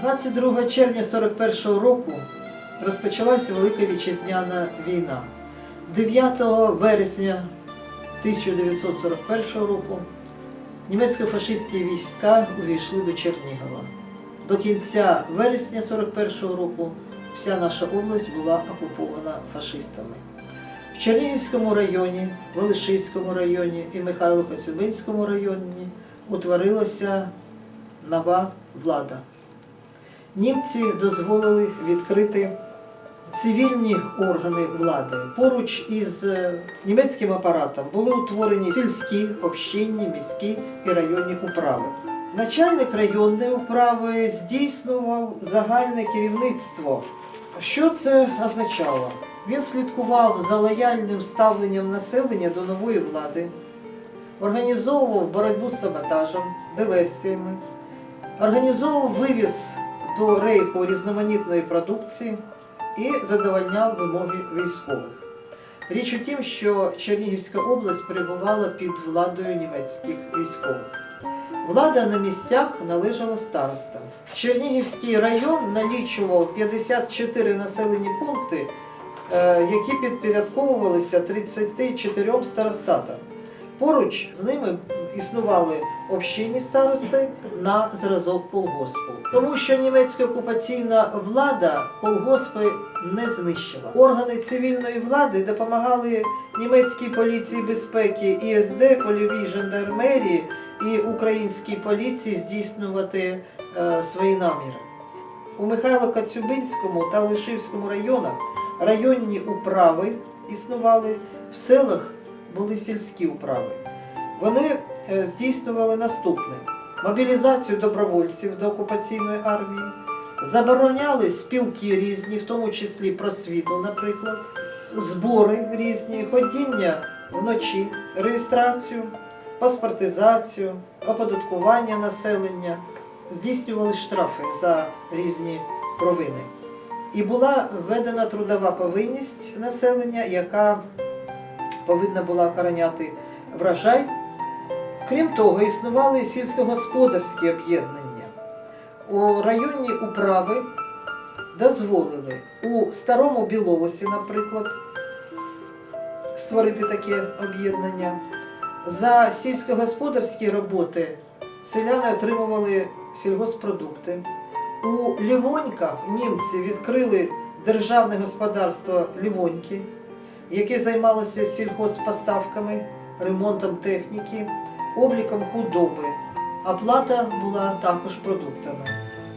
22 червня 41 року розпочалася Велика Вітчизняна війна. 9 вересня 1941 року німецько-фашистські війська увійшли до Чернігова. До кінця вересня 41 року вся наша область була окупована фашистами. В Чернігівському районі, Велишівському районі і Михайло-Коцюбинському районі утворилася нова влада. Німці дозволили відкрити цивільні органи влади. Поруч із е, німецьким апаратом були утворені сільські, общинні, міські і районні управи. Начальник районної управи здійснював загальне керівництво. Що це означало? Він слідкував за лояльним ставленням населення до нової влади, організовував боротьбу з саботажем, диверсіями, організовував вивіз до рейху різноманітної продукції і задовольняв вимоги військових. Річ у тім, що Чернігівська область перебувала під владою німецьких військових. Влада на місцях належала старостам. Чернігівський район налічував 54 населені пункти, е, які підпорядковувалися 34 старостатам. Поруч з ними існували общинні старости на зразок колгоспу. Тому що німецька окупаційна влада колгоспи не знищила. Органи цивільної влади допомагали німецькій поліції безпеки, ІСД, польовій жандармерії і українській поліції здійснювати е, свої наміри. У Михайло-Коцюбинському та Лишівському районах районні управи існували, в селах були сільські управи. Вони здійснювали наступне: мобілізацію добровольців до окупаційної армії, забороняли спілки різні, в тому числі просвіту, наприклад, збори різні, ходіння вночі, реєстрацію, паспортизацію, оподаткування населення, здійснювали штрафи за різні провини. І була введена трудова повинність населення, яка повинна була охороняти врожай. Крім того, існували сільськогосподарські об'єднання. У районні управи дозволили у старому Білоусі, наприклад, створити таке об'єднання. За сільськогосподарські роботи селяни отримували сільгоспродукти. У Лівоньках німці відкрили державне господарство Лівоньки, яке займалося сільгоспоставками, ремонтом техніки, обліком худоби. Оплата була також продуктами.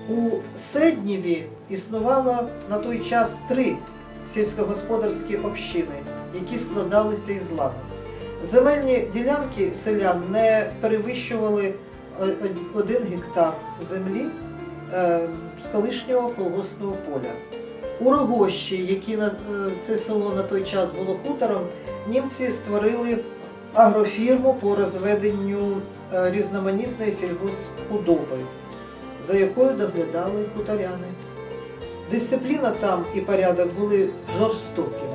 У Седнєві існувало на той час три сільськогосподарські общини, які складалися із ланок. Земельні ділянки селян не перевищували е, один гектар землі е, з колишнього колгоспного поля. У Рогощі, які на е, це село на той час було хутором, німці створили агрофірму по розведенню е, різноманітної сільгосхудоби, за якою доглядали хуторяни. Дисципліна там і порядок були жорстокими.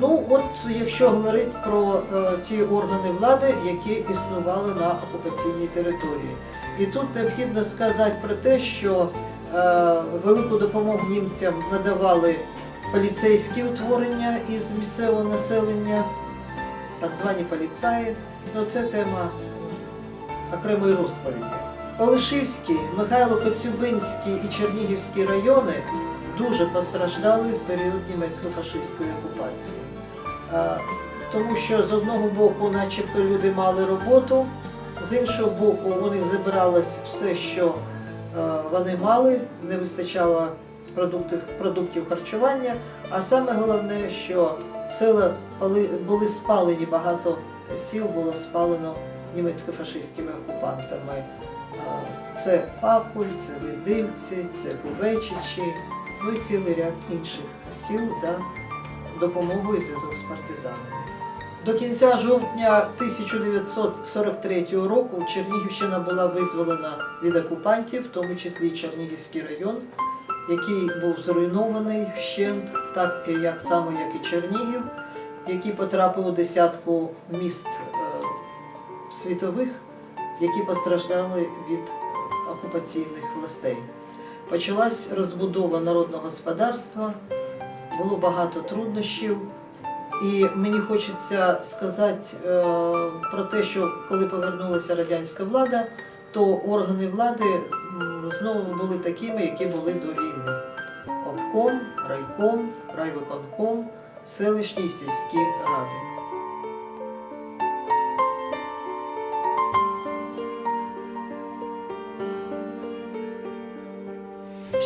Ну, от якщо говорити про е, ті органи влади, які існували на окупаційній території. І тут необхідно сказати про те, що е, велику допомогу німцям надавали поліцейські утворення із місцевого населення, так звані поліцаї. Ну, це тема окремої розповіді. Олешівський, Михайло-Коцюбинський і Чернігівський райони дуже постраждали в період німецько-фашистської окупації. Тому що з одного боку, начебто, люди мали роботу, з іншого боку, у них забиралось все, що вони мали, не вистачало продуктів, продуктів харчування. А саме головне, що села були, спалені, багато сіл було спалено німецько-фашистськими окупантами. Це Пакуль, це Ведильці, це Кувечичі, ну і цілий ряд інших сіл за допомогою зв'язок з партизанами. До кінця жовтня 1943 року Чернігівщина була визволена від окупантів, в тому числі і Чернігівський район, який був зруйнований вщент, так як само як і Чернігів, який потрапив у десятку міст е, світових, які постраждали від окупаційних властей. почалась розбудова народного господарства, було багато труднощів. І мені хочеться сказати е, про те, що коли повернулася радянська влада, то органи влади знову були такими, які були до війни. Обком, райком, райвиконком, селищні і сільські ради.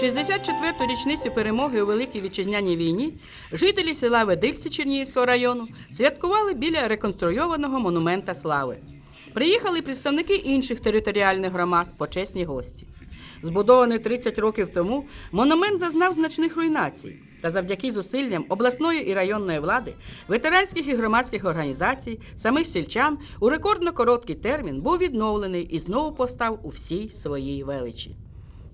64-ту річницю перемоги у Великій Вітчизняній війні жителі села Ведильці Чернігівського району святкували біля реконструйованого монумента слави. Приїхали представники інших територіальних громад, почесні гості. Збудований 30 років тому, монумент зазнав значних руйнацій. Та завдяки зусиллям обласної і районної влади, ветеранських і громадських організацій, самих сільчан у рекордно короткий термін був відновлений і знову постав у всій своїй величі.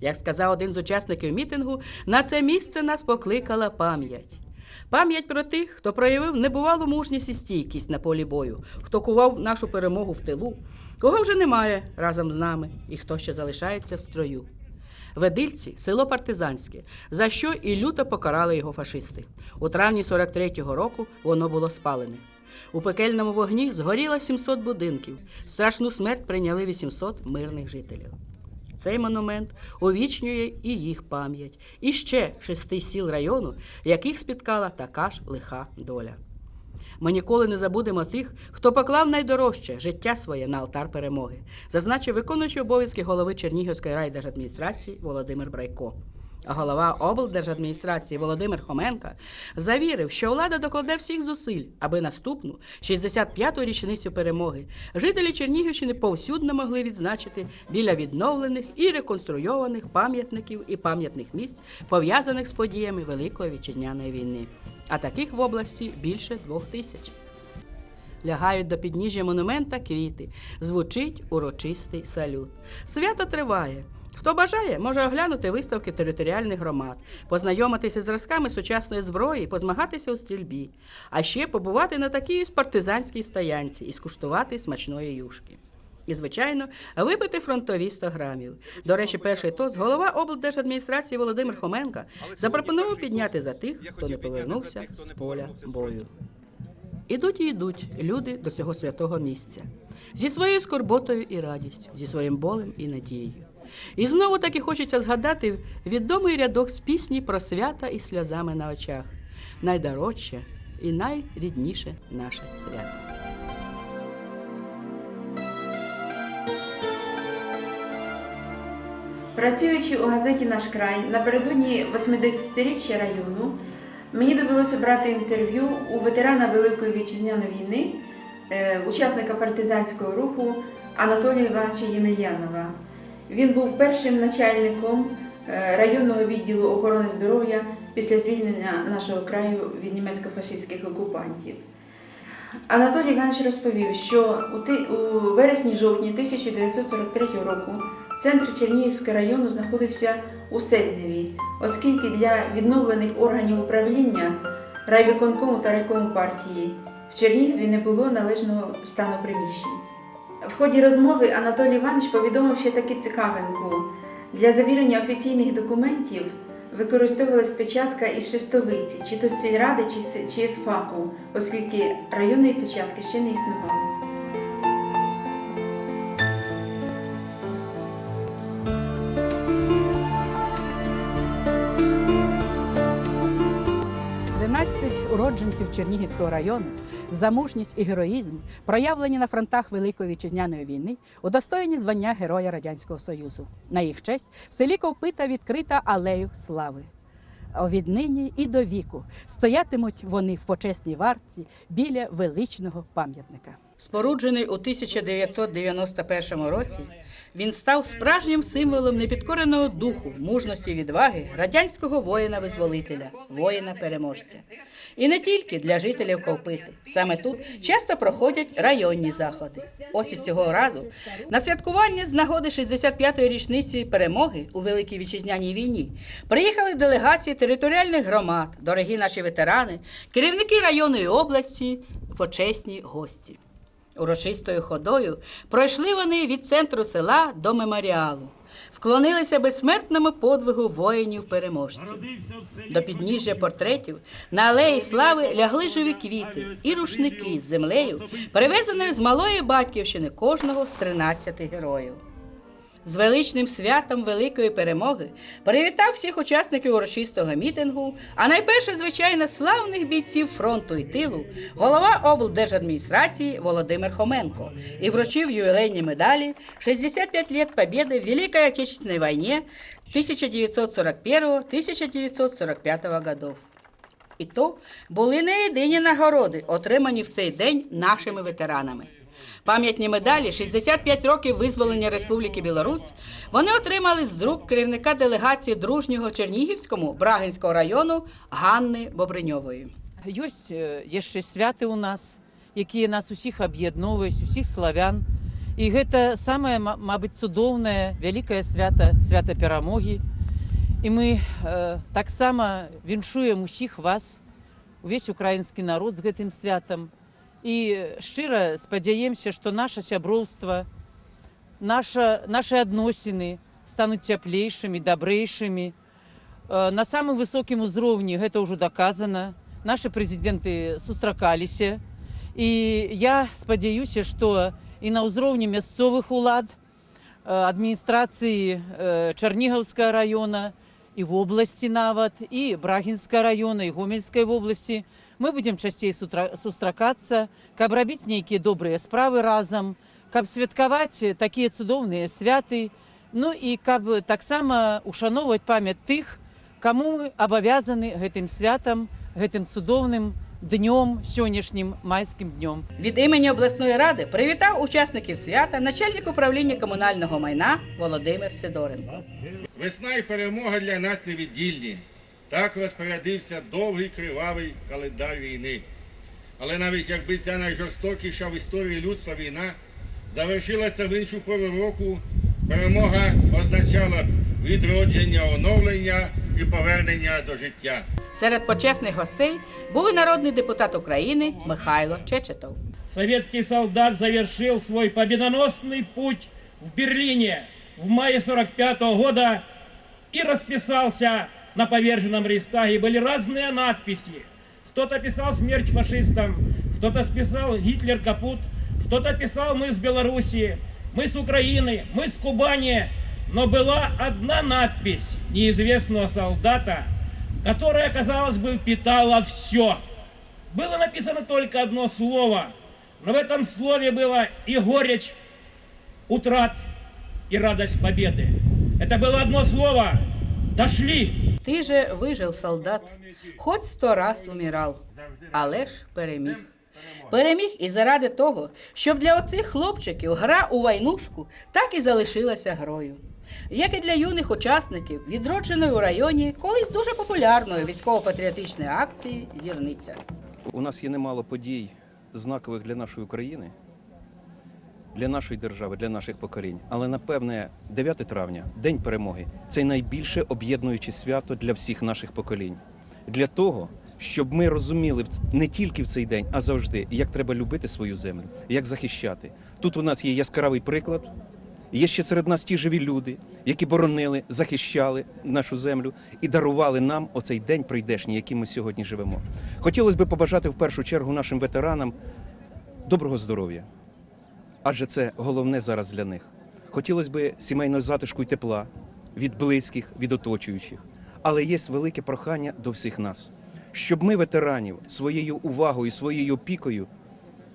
Як сказав один з учасників мітингу, на це місце нас покликала пам'ять. Пам'ять про тих, хто проявив небувалу мужність і стійкість на полі бою, хто кував нашу перемогу в тилу, кого вже немає разом з нами і хто ще залишається в строю. Ведильці село партизанське, за що і люто покарали його фашисти. У травні 43-го року воно було спалене. У пекельному вогні згоріло 700 будинків. Страшну смерть прийняли 800 мирних жителів. Цей монумент увічнює і їх пам'ять, і ще шести сіл району, яких спіткала така ж лиха доля. Ми ніколи не забудемо тих, хто поклав найдорожче життя своє на алтар перемоги, зазначив виконуючий обов'язки голови Чернігівської райдержадміністрації Володимир Брайко. Голова облдержадміністрації Володимир Хоменка завірив, що влада докладе всіх зусиль, аби наступну 65-ту річницю перемоги жителі Чернігівщини повсюдно могли відзначити біля відновлених і реконструйованих пам'ятників і пам'ятних місць, пов'язаних з подіями Великої вітчизняної війни. А таких в області більше двох тисяч. Лягають до підніжжя монумента квіти, звучить урочистий салют. Свято триває. Хто бажає, може оглянути виставки територіальних громад, познайомитися з зразками сучасної зброї, позмагатися у стрільбі, а ще побувати на такій партизанській стоянці і скуштувати смачної юшки. І, звичайно, випити фронтові 100 грамів. До речі, перший тост голова облдержадміністрації Володимир Хоменка запропонував підняти за тих, хто не повернувся з поля бою. Ідуть і йдуть люди до цього святого місця зі своєю скорботою і радістю, зі своїм болем і надією. І знову таки хочеться згадати відомий рядок з пісні про свята і сльозами на очах. Найдорожче і найрідніше наше свято. Працюючи у газеті Наш край напередодні 80-річчя району, мені довелося брати інтерв'ю у ветерана Великої вітчизняної війни, е, учасника партизанського руху Анатолія Івановича Ємельянова. Він був першим начальником е, районного відділу охорони здоров'я після звільнення нашого краю від німецько-фашистських окупантів. Анатолій Іванович розповів, що у, вересні-жовтні 1943 року центр Чернігівського району знаходився у Седневі, оскільки для відновлених органів управління райвиконкому та райкому партії в Чернігові не було належного стану приміщень. В ході розмови Анатолій Іванович повідомив ще таки цікавинку. Для завірення офіційних документів використовувалась печатка із шестовиці, чи то з сільради, чи з, ФАПу, оскільки районної печатки ще не існувало. Уродженців Чернігівського району за мужність і героїзм, проявлені на фронтах Великої вітчизняної війни, удостоєні звання Героя Радянського Союзу. На їх честь в селі Ковпита відкрита алею слави. Віднині і до віку стоятимуть вони в почесній варті біля величного пам'ятника. Споруджений у 1991 році, він став справжнім символом непідкореного духу, мужності відваги радянського воїна-визволителя, воїна-переможця. І не тільки для жителів Ковпити. Саме тут часто проходять районні заходи. Ось і цього разу на святкування з нагоди 65-ї річниці перемоги у Великій Вітчизняній війні приїхали делегації територіальних громад, дорогі наші ветерани, керівники районної області, почесні гості. Урочистою ходою пройшли вони від центру села до меморіалу. вклонилися безсмертному подвигу воїнів-переможців. До підніжжя портретів на алеї слави лягли живі квіти і рушники з землею, привезеною з малої батьківщини кожного з 13 героїв. З величним святом великої перемоги привітав всіх учасників урочистого мітингу, а найперше, звичайно, славних бійців фронту і тилу, голова облдержадміністрації Володимир Хоменко і вручив ювілейні медалі 65 лет победы в Великой Отечественной войне 1941-1945 годов. І то були не єдині нагороди, отримані в цей день нашими ветеранами. Пам'ятні медалі 65 років визволення Республіки Білорусь вони отримали з рук керівника делегації дружнього Чернігівському Брагинського району Ганни Бобриньової. Ёсць е, яшчэ святы ў нас, якія нас усіх аб'ядноўваюць, усіх славян. І гэта самае, ма- мабыць, цудоўнае, вялікае свята, свята перамогі. І мы э, таксама віншуем усіх вас, увесь украінскі народ з гэтым святам. І шчыра спадзяемся, што наша сяброўства, наша, нашы адносіны стануць цяплейшымі, дабрэйшымі. Э, На самым высокім узроўні гэта ўжо даказана. Нашы прэзідэнты сустракаліся. І я спадзяюся, што і на ўзроўні мясцовых улад, э, адміністрацыі э, Чарнігаўскага района, і в обласці нават, і Брагінска района, і Гомельскай вобласці. Мы будзем часцей сустракацца, каб рабіць нейкія добрыя справы разам, каб святкаваць такія цудоўныя святы, ну і каб таксама ушаноўваць памяць тых, каму мы абавязаны гэтым святам, гэтым цудоўным днём, сённяшнім майскім днём. Від імені обласної ради привітав учасників свята начальник управління комунального майна Володимир Сидоренко. Весна і перемога для нас невіддільні. Так розпорядився довгий кривавий календар війни. Але навіть якби ця найжорстокіша в історії людства війна завершилася в іншу пору року, перемога означала відродження, оновлення і повернення до життя. Серед почесних гостей був і народний депутат України Михайло Чечетов. советский солдат завершил свой победоносный путь в Берлине в мае 45 года и расписался на поверженном Рейхстаге. Были разные надписи. Кто-то писал «Смерть фашистам», кто-то писал «Гитлер капут», кто-то писал «Мы с Белоруссии», «Мы с Украины», «Мы с Кубани». Но была одна надпись неизвестного солдата, которая, казалось бы, питала все. Было написано только одно слово, но в этом слове было и горечь утрат, и радость победы. Это было одно слово «Дошли». Ти же вижив, солдат, хоч сто раз умирав, але ж переміг. Переміг і заради того, щоб для оцих хлопчиків гра у войнушку так і залишилася грою. Як і для юних учасників відродженої у районі колись дуже популярної військово-патріотичної акції Зірниця. У нас є немало подій, знакових для нашої України, для нашої держави, для наших поколінь. Але напевне, 9 травня, День перемоги, це найбільше об'єднуюче свято для всіх наших поколінь. Для того, щоб ми розуміли не тільки в цей день, а завжди, як треба любити свою землю, як захищати. Тут у нас є яскравий приклад. Є ще серед нас ті живі люди, які боронили, захищали нашу землю і дарували нам оцей день прийдешній, яким ми сьогодні живемо. Хотілося б побажати в першу чергу нашим ветеранам доброго здоров'я, адже це головне зараз для них. Хотілося б сімейного затишку і тепла від близьких, від оточуючих. Але є велике прохання до всіх нас, щоб ми, ветеранів, своєю увагою, своєю опікою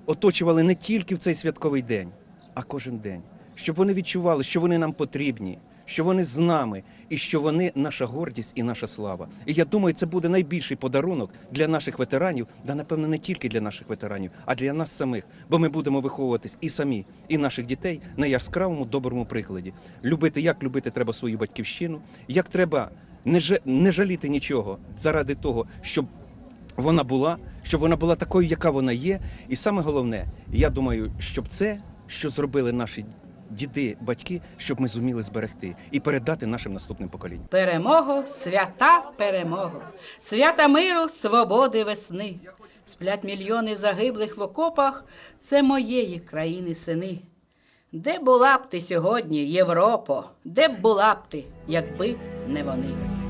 оточували не тільки в цей святковий день, а кожен день. Щоб вони відчували, що вони нам потрібні, що вони з нами, і що вони наша гордість і наша слава. І я думаю, це буде найбільший подарунок для наших ветеранів, да напевно не тільки для наших ветеранів, а для нас самих. Бо ми будемо виховуватись і самі, і наших дітей на яскравому доброму прикладі. Любити, як любити треба свою батьківщину, як треба не, же- не жаліти нічого заради того, щоб вона була, щоб вона була такою, яка вона є. І саме головне, я думаю, щоб це, що зробили наші діди, батьки, щоб ми зуміли зберегти і передати нашим наступним поколінням. Перемога, свята перемога, свята миру, свободи весни. Сплять мільйони загиблих в окопах, це моєї країни сини. Де була б ти сьогодні, Європо? Де б була б ти, якби не вони?